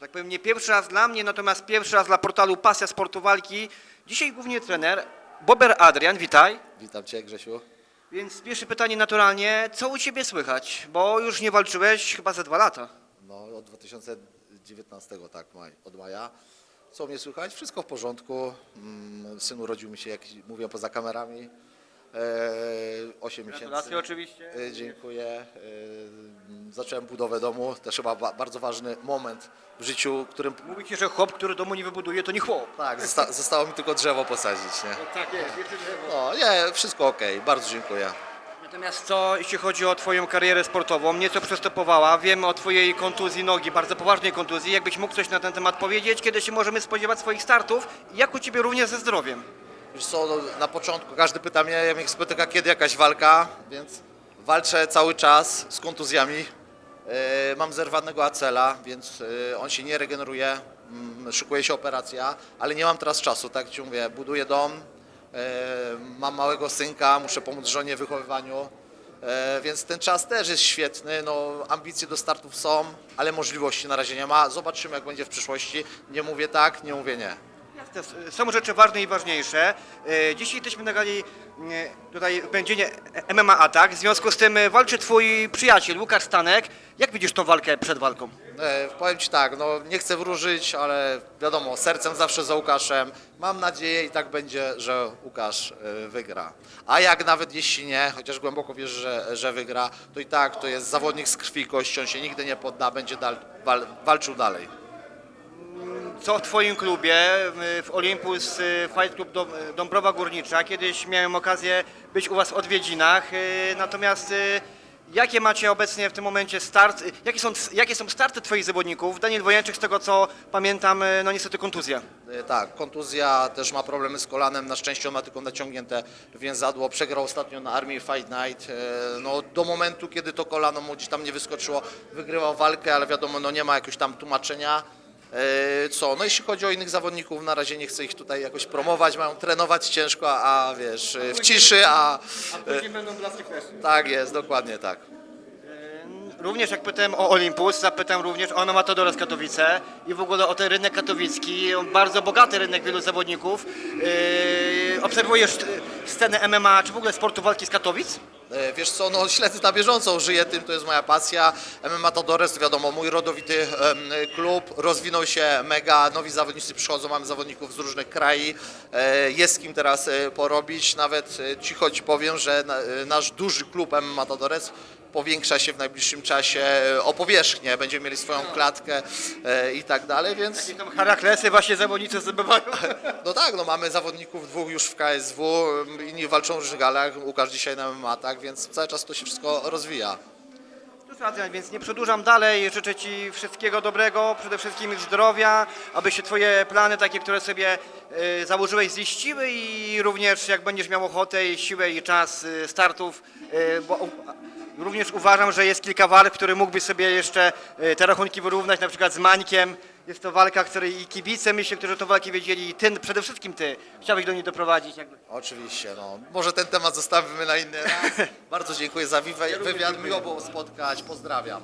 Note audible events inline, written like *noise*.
że tak powiem, nie pierwszy raz dla mnie, natomiast pierwszy raz dla portalu Pasja Sportu Walki. Dzisiaj głównie trener Bober Adrian, witaj. Witam Cię Grzesiu. Więc pierwsze pytanie naturalnie, co u Ciebie słychać? Bo już nie walczyłeś chyba ze dwa lata. No od 2019 tak, maj, od maja. Co mnie słychać? Wszystko w porządku. Mm, Syn urodził mi się, jak mówię, poza kamerami. E, 8 miesięcy. Gratulacje oczywiście. E, Dziękuję. E, Zacząłem budowę domu. Też chyba ba- bardzo ważny moment w życiu, którym... Mówi Ci, że chłop, który domu nie wybuduje, to nie chłop. Tak, zosta- zostało mi tylko drzewo posadzić, nie? Tak jest. No nie, wszystko ok, bardzo dziękuję. Natomiast co, jeśli chodzi o Twoją karierę sportową, nieco przestopowała, wiemy o Twojej kontuzji nogi, bardzo poważnej kontuzji. Jakbyś mógł coś na ten temat powiedzieć, kiedy się możemy spodziewać swoich startów jak u Ciebie również ze zdrowiem? Wiesz co, no, na początku każdy pyta mnie, jak mnie spotyka, kiedy jakaś walka, więc walczę cały czas z kontuzjami. E, mam zerwanego acela, więc e, on się nie regeneruje, mm, szykuje się operacja, ale nie mam teraz czasu, tak Ci mówię, buduję dom, e, mam małego synka, muszę pomóc żonie w wychowywaniu, więc ten czas też jest świetny, no ambicje do startów są, ale możliwości na razie nie ma. Zobaczymy jak będzie w przyszłości, nie mówię tak, nie mówię nie. Jasne, Są rzeczy ważne i ważniejsze. E, Dzisiaj jesteśmy na gali e, tutaj będzienie MMA Atak. W związku z tym e, walczy Twój przyjaciel Łukasz Stanek. Jak widzisz tą walkę przed walką? E, powiem Ci tak, no nie chcę wróżyć, ale wiadomo, sercem zawsze za Łukaszem. Mam nadzieję i tak będzie, że Łukasz wygra. A jak nawet jeśli nie, chociaż głęboko wierzę, że, że wygra, to i tak to jest zawodnik z krwi kości, on się nigdy nie podda, będzie dal, wal, walczył dalej. Co w Twoim klubie, w w Olympus y, Fight Club Dom- Dąbrowa Górnicza? Kiedyś miałem okazję być u Was w odwiedzinach, y, natomiast y, jakie macie obecnie w tym momencie start, y, jakie są, jakie są starty Twoich zawodników? Daniel Wojańczyk, z tego co pamiętam, y, no niestety kontuzja. Tak, kontuzja, też ma problemy z kolanem, na szczęście on ma tylko naciągnięte więzadło, przegrał ostatnio na Army Fight Night, no do momentu, kiedy to kolano mu gdzieś tam nie wyskoczyło, wygrywał walkę, ale wiadomo, no nie ma jakiegoś tam tłumaczenia. E, Co, no jeśli chodzi o innych zawodników, na razie nie chcę ich tutaj jakoś promować, mają trenować ciężko, a, a wiesz, w ciszy, a Później będą blaski tak jest, dokładnie tak. Również jak pytałem o Olympus, zapytam również o Nomatodora z Katowice i w ogóle o ten rynek katowicki, bardzo bogaty rynek wielu zawodników. Yy, obserwujesz yy, scenę MMA, czy w ogóle sportu walki z Katowic? E, Wiesz co, no śledzę na bieżąco, żyję tym, to jest moja pasja. MMA Tadores, wiadomo, mój rodowity klub, rozwinął się mega, nowi zawodnicy przychodzą, mamy zawodników z różnych krajów, e, jest z kim teraz e, porobić, nawet Ci powiem, że na- nasz duży klub MMA Tadores powiększa się w najbliższym czasie o powierzchnię, będziemy mieli swoją klatkę e, i tak dalej, więc Jakie tam Heraklesy właśnie zawodnicy zdobywają. *laughs* no tak, no mamy zawodników dwóch już w KSW, inni walczą w różnych galach, Łukasz dzisiaj na MMA, tak, więc cały czas to się wszystko rozwija. Adrian, więc nie przedłużam dalej. Życzę Ci wszystkiego dobrego, przede wszystkim zdrowia, aby się Twoje plany, takie, które sobie y, założyłeś, ziściły i również jak będziesz miał ochotę i siłę i czas y, startów, y, bo również uważam, że jest kilka walk, które mógłbyś sobie jeszcze y, te rachunki wyrównać, na przykład z Mańkiem. Jest to walka, której i kibice, myślę, którzy tą walkę wiedzieli, i Ty, przede wszystkim Ty, chciałbyś do niej doprowadzić. Jakby. Oczywiście, no. Może ten temat zostawimy na inny raz. *laughs* Bardzo dziękuję za wywi- wywiad, miło było spotkać, pozdrawiam.